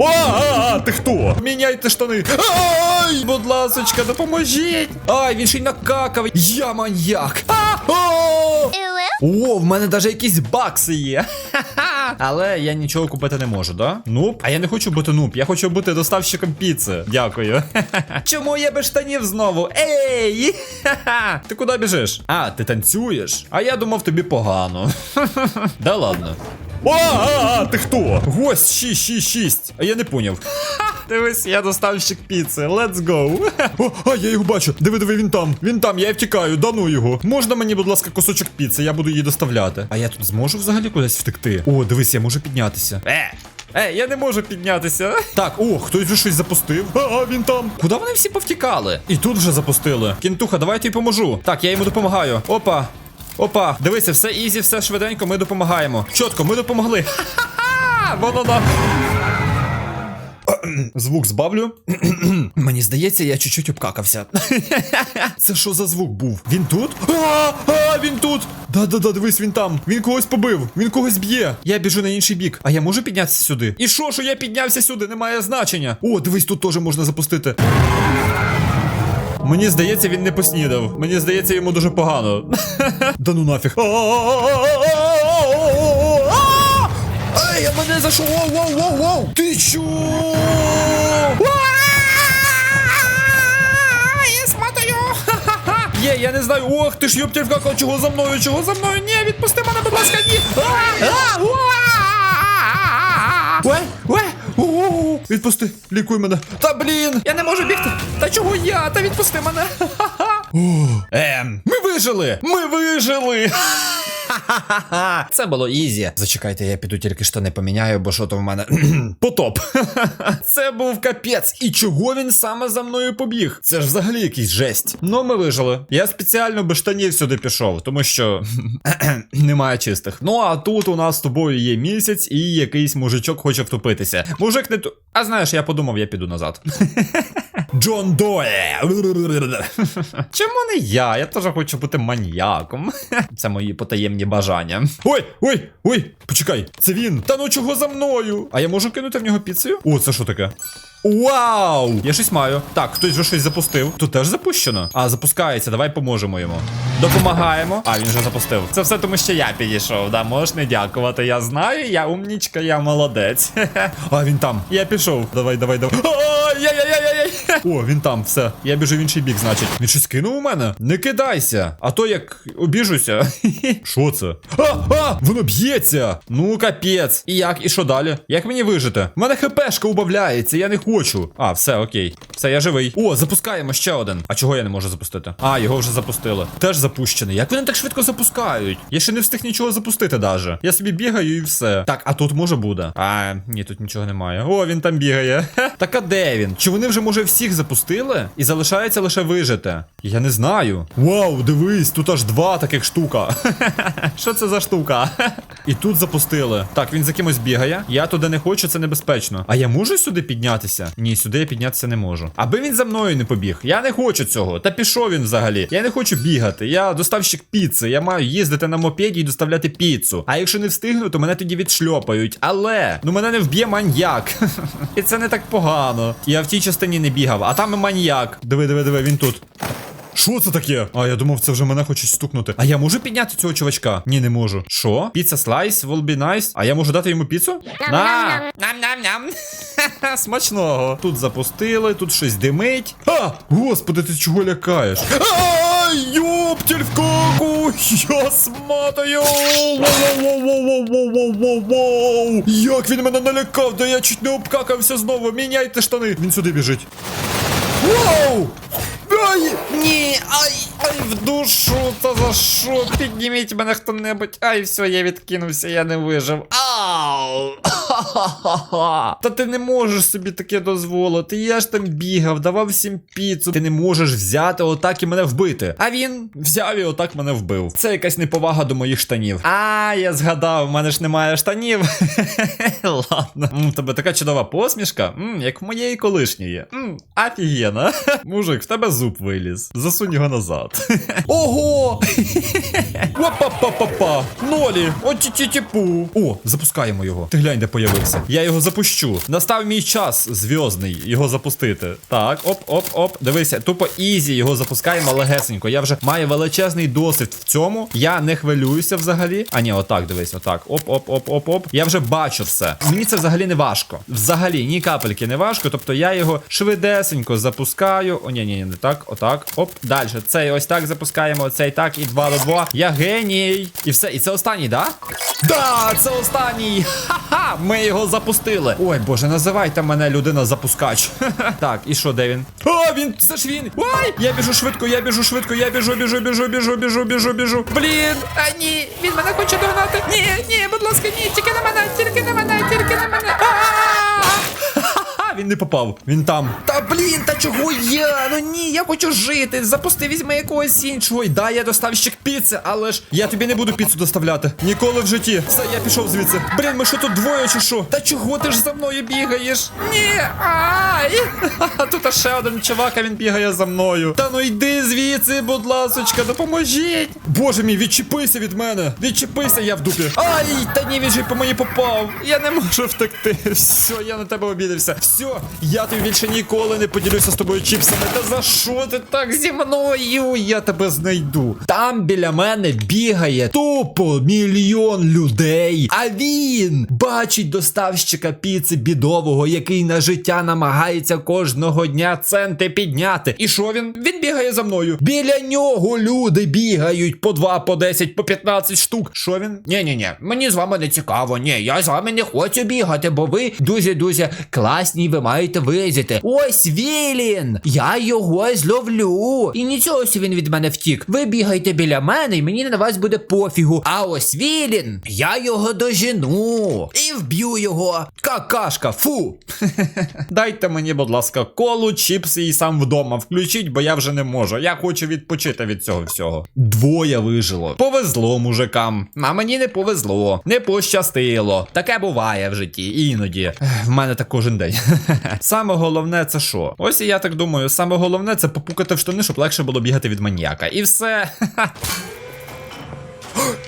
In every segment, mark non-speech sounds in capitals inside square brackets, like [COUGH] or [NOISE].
О, а, а, ти хто? Міняйте штани. Ай, будь ласочка, допоможіть. Ай, він ще й накакав. Я маньяк. А, о! О, в мене навіть якісь бакси є. Але я нічого купити не можу, да? Нуп. А я не хочу бути нуп, я хочу бути доставщиком піци. Дякую. Чому я без штанів знову? Ей! Ти куди біжиш? А, ти танцюєш? А я думав тобі погано. Да ладно. О, а, а, ти хто? Гость 666. А я не поняв. Дивись, я доставщик піци. Let's go. О, а, я його бачу. Диви, диви, він там. Він там, я втікаю, да ну його. Можна мені, будь ласка, кусочок піци, я буду її доставляти. А я тут зможу взагалі кудись втекти? О, дивись, я можу піднятися. Е! Е, я не можу піднятися. Так, о, хтось вже щось запустив. А, а, він там. Куди вони всі повтікали? І тут вже запустили. Кінтуха, давай я тобі поможу. Так, я йому допомагаю. Опа. Опа, дивися, все ізі, все швиденько, ми допомагаємо. Чітко, ми допомогли. На. Звук збавлю. [CLEARS THROAT] Мені здається, я чуть-чуть обкакався. [LAUGHS] Це що за звук був? Він тут? А, а, він тут! Да-да-да, дивись, він там. Він когось побив, він когось б'є. Я біжу на інший бік. А я можу піднятися сюди? І що, що я піднявся сюди? Немає значення. О, дивись, тут теж можна запустити. Мені здається, він не поснідав. Мені здається, йому дуже погано. Да ну нафіг. Ей, я мене зайшов. Воу, воу, воу, воу. Ти чо? Я смотаю. Є, я не знаю. Ох, ти ж йоптів чого за мною, чого за мною? Ні, відпусти мене, будь ласка, ні. У-у-у. Відпусти, лікуй мене. Та блін, я не можу бігти. Та чого я? Та відпусти мене. [LAUGHS] Ем, ми вижили! Ми вижили! [LAUGHS] Ха-ха-ха! Це було ізі. Зачекайте, я піду тільки штани поміняю, бо що то в мене [CLEARS THROAT] потоп. [LAUGHS] Це був капець. І чого він саме за мною побіг? Це ж взагалі якийсь жесть. Ну, ми вижили. Я спеціально без штанів сюди пішов, тому що [CLEARS THROAT] немає чистих. Ну а тут у нас з тобою є місяць, і якийсь мужичок хоче втопитися. Мужик не ту. А знаєш, я подумав, я піду назад. [LAUGHS] Джон Доє. [LAUGHS] Чому не я? Я теж хочу бути маніяком. [LAUGHS] Це мої потаємні бажання. Ой, ой, ой, почекай, це він. Та ну чого за мною? А я можу кинути в нього піцею? О, це що таке? Вау! Я щось маю. Так, хтось вже щось запустив. Тут теж запущено. А, запускається, давай поможемо йому. Допомагаємо. А, він вже запустив. Це все тому, що я підійшов. Да, можеш не дякувати. Я знаю, я умнічка, я молодець. [LAUGHS] А, він там. Я пішов. Давай, давай, давай. Ай-яй-яй-яй-яй. О, він там, все. Я біжу в інший бік, значить. Він щось кинув у мене? Не кидайся. А то як обіжуся. [LAUGHS] Що це? А, а! Воно б'ється! Ну, капець. І як? І що далі? Як мені вижити? У мене хпшка убавляється, я не хочу. А, все, окей. Все, я живий. О, запускаємо ще один. А чого я не можу запустити? А, його вже запустили. Теж запущений. Як вони так швидко запускають? Я ще не встиг нічого запустити даже. Я собі бігаю і все. Так, а тут може буде. А, ні, тут нічого немає. О, він там бігає. [LAUGHS] Так а де він? Чи вони вже може всіх запустили? І залишається лише вижити? Я не знаю. Вау, дивись, тут аж два таких штука. [LAUGHS] Що це за штука? І тут запустили. Так, він за кимось бігає. Я туди не хочу, це небезпечно. А я можу сюди піднятися? Ні, сюди я піднятися не можу. Аби він за мною не побіг. Я не хочу цього. Та пішов він взагалі. Я не хочу бігати. Я доставщик піци. Я маю їздити на мопеді і доставляти піцу. А якщо не встигну, то мене тоді відшльопають. Але ну мене не вб'є маньяк. [LAUGHS] І це не так погано. Я в тій частині не бігав, а там і маньяк. Диви, диви, диви, він тут. Що це таке? А я думав, це вже мене хочуть стукнути. А я можу підняти цього чувачка? Ні, не можу. Що? Піца слайс, will be nice. А я можу дати йому піцу? На! Ням-ням-ням. [LAUGHS] Смачного. Тут запустили, тут щось димить. А! Господи, ти чого лякаєш? Ай, ёптель в каку! Я смотаю! Воу-воу-воу-воу-воу-воу-воу! Як він мене налякав, да я чуть не обкакався знову. Міняйте штани. Він сюди біжить. Воу! Ай! Ні! Ай! Ай, в душу! Та за що? Підніміть мене хто-небудь. Ай, все, я відкинувся, я не вижив. Ау! [LAUGHS] Та ти не можеш собі таке дозволити. Я ж там бігав, давав всім піцу. Ти не можеш взяти отак і мене вбити. А він взяв і отак мене вбив. Це якась неповага до моїх штанів. А, я згадав, в мене ж немає штанів. [LAUGHS] Ладно. В тебе така чудова посмішка, М, як в моєї колишньої. М, Офігенно. [LAUGHS] Мужик, в тебе зуб виліз. Засунь його назад. Ого! Опа-па-па-па! Нолі! О-ті-ті-ті-пу! О, запускаємо його. Ти глянь, де появився. Я його запущу. Настав мій час зв'язний його запустити. Так, оп, оп, оп. Дивися, тупо ізі його запускаємо легесенько. Я вже маю величезний досвід в цьому. Я не хвилююся взагалі. А ні, отак, дивись, отак. Оп, оп, оп, оп, оп. Я вже бачу все. Мені це взагалі не важко. Взагалі, ні капельки не важко. Тобто я його швидесенько запускаю. О, ні, ні, ні, не так. Отак. Оп, далі. Цей ось так запускаємо, цей так, і 2 до 2. Я геній. І все. І це останній, да? Да, це останній. Ха-ха! Ми його запустили. Ой, боже, називайте мене людина запускач. так, і що, де він? О, він, це ж він. Ой! Я біжу швидко, я біжу швидко, я біжу, біжу, біжу, біжу, біжу, біжу, біжу. Блін! А ні, він мене хоче догнати. Ні, ні, будь ласка, ні, тільки на мене, тільки на мене, тільки на мене. Він не попав, він там. Та блін, та чого я? Ну ні, я хочу жити. Запусти, візьми якогось іншого. І да, я доставщик піци, але ж я тобі не буду піцу доставляти. Ніколи в житті. Все, я пішов звідси. Блін, ми що тут двоє чи що? Та чого ти ж за мною бігаєш? Ні, ай! [LAUGHS] Тут ще один чувак, а він бігає за мною. Та ну йди звідси, будь ласочка, допоможіть. Боже мій, відчепися від мене. Відчепися, я в дупі. Ай, та ні, він же по мені попав. Я не можу втекти. Все, я на тебе обідався. Все, я тобі більше ніколи не поділюся з тобою чіпсами. Та за що ти так зі мною? Я тебе знайду. Там біля мене бігає тупо мільйон людей. А він бачить доставщика піци бідового, який на життя намагається кожного дня центи підняти. І що він? Він бігає за мною. Біля нього люди бігають по 2, по 10, по 15 штук. Що він? Ні, ні, ні, мені з вами не цікаво. Ні, я з вами не хочу бігати, бо ви дуже-дуже класні, ви маєте вилізти. Ось Вілін! Я його зловлю. І нічого, що він від мене втік. Ви бігайте біля мене, і мені на вас буде пофігу. А ось Вілін, я його дожену. І вб'ю його. Какашка, фу. [LAUGHS] Дайте мені, будь ласка, колу, чіпси і сам вдома включіть, бо я вже не можу. Я хочу відпочити від цього всього. Двоє вижило. Повезло мужикам. А мені не повезло. Не пощастило. Таке буває в житті. Іноді. В мене так кожен день. [LAUGHS] [LAUGHS] Саме головне це що? Ось і я так думаю, саме головне це попукати в штани, щоб легше було бігати від маньяка. І все. [GASPS]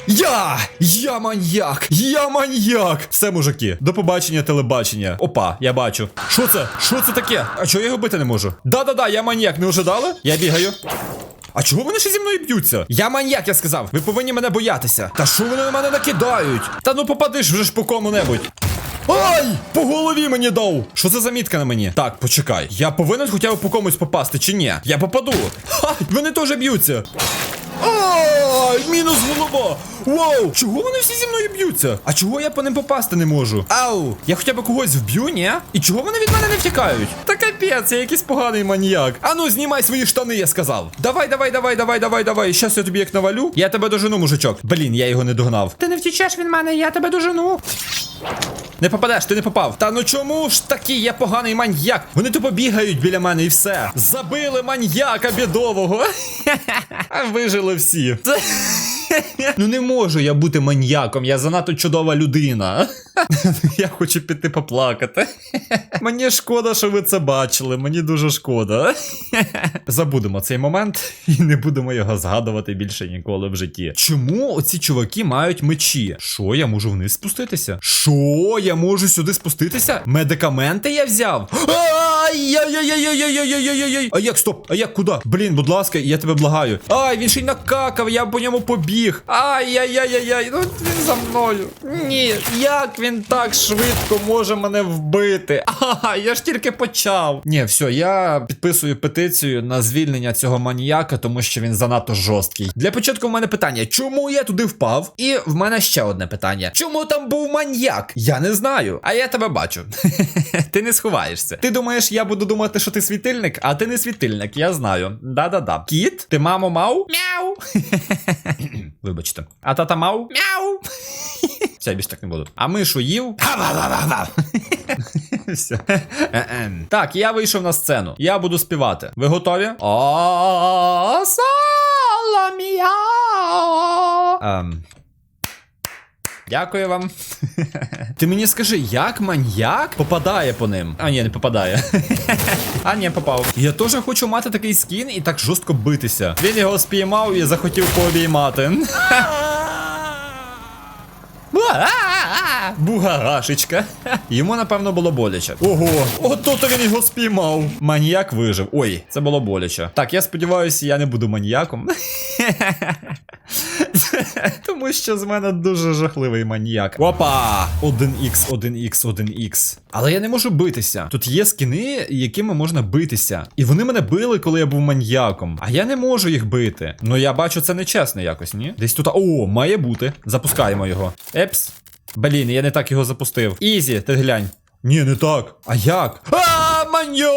Я! Я маньяк! Я маньяк! Все, мужики, до побачення телебачення. Опа, я бачу. Що це? Що це таке? А чого я його бити не можу? Да-да-да, я маньяк, не ожидали? Я бігаю. А чого вони ще зі мною б'ються? Я маньяк, я сказав. Ви повинні мене боятися. Та що вони на мене накидають? Та ну попадиш вже ж по кому-небудь. Ай! По голові мені дав! Що це за мітка на мені? Так, почекай. Я повинен хоча б по комусь попасти, чи ні? Я попаду. Ха! Вони теж б'ються. Ай, мінус голова! Вау! Чого вони всі зі мною б'ються? А чого я по ним попасти не можу? Ау! Я хоча б когось вб'ю, ні? І чого вони від мене не втікають? Та капець, я якийсь поганий маніяк. Ану, знімай свої штани, я сказав. Давай, давай, давай, давай, давай, давай. Щас я тобі як навалю. Я тебе дожену, мужичок. Блін, я його не догнав. Ти не втічеш від мене, я тебе дожену. Не попадеш, ти не попав. Та ну чому ж такий я поганий маньяк? Вони тупо бігають біля мене і все. Забили маньяка бідового. [LAUGHS] Вижили всі. Ну не можу я бути маньяком, я занадто чудова людина. Я хочу піти поплакати. Мені шкода, що ви це бачили. Мені дуже шкода. Забудемо цей момент і не будемо його згадувати більше ніколи в житті. Чому оці чуваки мають мечі? Що я можу вниз спуститися? Що я можу сюди спуститися? Медикаменти я взяв. Ай-яй-яй-яй-яй-яй-яй-яй-яй. А як стоп? А як куди? Блін, будь ласка, я тебе благаю. Ай, він ще й накакав, я по ньому побіг. Ай-яй-яй-яй-яй. Ну він за мною. Ні, як він так швидко може мене вбити? Ага, я ж тільки почав. Ні, все, я підписую петицію на звільнення цього маніяка, тому що він занадто жорсткий. Для початку в мене питання: чому я туди впав? І в мене ще одне питання: чому там був маньяк? Я не знаю. А я тебе бачу. [LAUGHS] ти не сховаєшся. Ти думаєш, я буду думати, що ти світильник, а ти не світильник, я знаю. Да-да-да. Кіт, ти маму мав? Мяу. [LAUGHS] Вибачте. А тата мав? Мяу. [LAUGHS] Все, більш так не буду. А мишу їв? [LAUGHS] Все. Так, я вийшов на сцену. Я буду співати. Ви готові? О, Соломія. Ем. Дякую вам. [LAUGHS] Ти мені скажи, як маньяк попадає по ним? А ні, не попадає. [LAUGHS] а ні, попав. Я теж хочу мати такий скін і так жорстко битися. Він його спіймав і захотів пообіймати. [LAUGHS] Бугагашечка. Йому, напевно, було боляче. Ого, ото він його спіймав. Маніяк вижив. Ой, це було боляче. Так, я сподіваюся, я не буду маніяком. [LAUGHS] Тому що з мене дуже жахливий маніяк. Опа! 1х, 1х, 1х. Але я не можу битися. Тут є скіни, якими можна битися. І вони мене били, коли я був маньяком. А я не можу їх бити. Ну я бачу, це нечесно якось, ні? Десь тут. О, має бути. Запускаємо його. Епс. Блін, я не так його запустив. Ізі, ти глянь. Ні, не так. А як? А, маньо!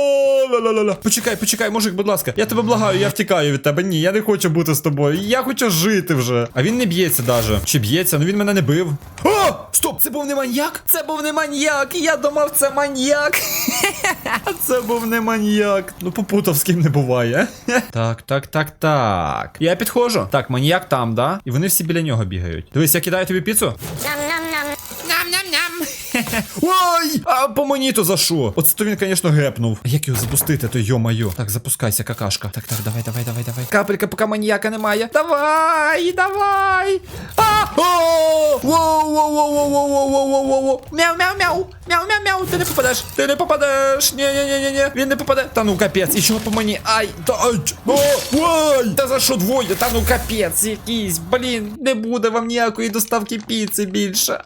Ла-ла-ла-ла. Почекай, почекай, мужик, будь ласка. Я тебе благаю, я втікаю від тебе. Ні, я не хочу бути з тобою. Я хочу жити вже. А він не б'ється даже. Чи б'ється? Ну він мене не бив. О! Стоп! Це був не маньяк? Це був не маньяк! Я думав, це маньяк. [LAUGHS] Це був не маньяк. Ну, попутав з ким не буває. [LAUGHS] Так, так, так, так. Я підходжу. Так, маньяк там, да? І вони всі біля нього бігають. Дивись, я кидаю тобі піцу. [LAUGHS] Ой! А по мені то за що? Оце то він, звісно, гепнув. А як його запустити, то йо-майо. Так, запускайся, какашка. Так, так, давай, давай, давай, давай. Капелька, поки маніяка немає. Давай, давай. А! Воу, воу, воу, воу, воу, воу, воу, воу, воу, воу. Мяу, мяу, мяу. Мяу, мяу, мяу. Ти не попадеш. Ти не попадеш. Ні, ні, ні, ні. Він не попаде. Та ну капець. І чого по мені? Ай, та ай. ой. Та за що двоє? Та ну капець якийсь. Блін, не буде вам ніякої доставки піци більше. [LAUGHS]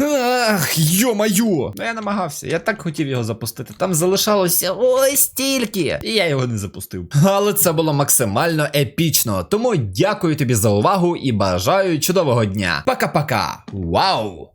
Ах, йо-маю! Ну я намагався. Я так хотів його запустити. Там залишалося ось стільки. І я його не запустив. Але це було максимально епічно. Тому дякую тобі за увагу і бажаю чудового дня. Пока-пока. Вау!